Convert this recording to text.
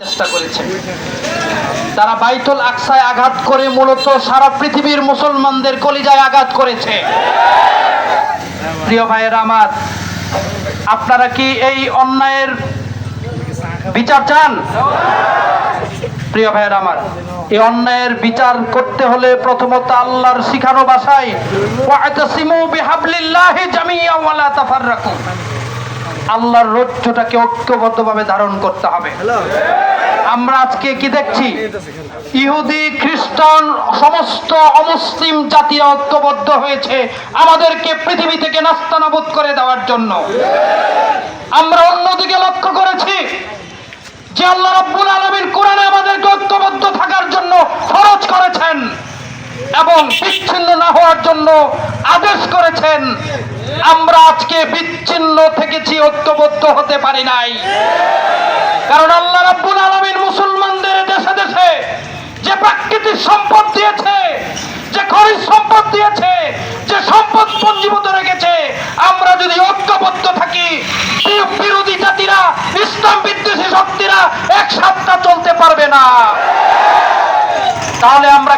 চেষ্টা করেছে। তারা বাইতুল আকসায় আঘাত করে মূলত সারা পৃথিবীর মুসলমানদের কলিজায় আঘাত করেছে। প্রিয় ভাইয়েরা আমার, আপনারা কি এই অন্যায়ের বিচার চান? প্রিয় ভাইয়ের আমার, এই অন্যায়ের বিচার করতে হলে প্রথমত আল্লাহর শিখানো তাফাররাকু। আল্লাহর রজ্জুটাকে ঐক্যবদ্ধভাবে ধারণ করতে হবে। আমরা আজকে কি দেখছি? ইহুদি, খ্রিস্টান, সমস্ত অমুসলিম জাতি ঐক্যবদ্ধ হয়েছে আমাদেরকে পৃথিবী থেকে নাস্তানাবুদ করে দেওয়ার জন্য। আমরা অন্যদিকে লক্ষ্য করেছি যে আল্লাহ রাব্বুল আলামিন কোরআনে আমাদেরকে ঐক্যবদ্ধ থাকার জন্য খরচ করেছেন এবং বিচ্ছিন্ন না হওয়ার জন্য আদেশ করেছেন। আমরা আজকে বিচ্ছিন্ন থেকেছি, ঐক্যবদ্ধ হতে পারি নাই। সম্পদ দিয়েছে, যে খরিজ সম্পদ দিয়েছে, যে সম্পদ পঞ্জীবত রেখেছে, আমরা যদি ঐক্যবদ্ধ থাকি বিরোধী জাতিরা, ইসলাম বিদ্বেষী শক্তিরা এক সপ্তাহ চলতে পারবে না। তাহলে আমরা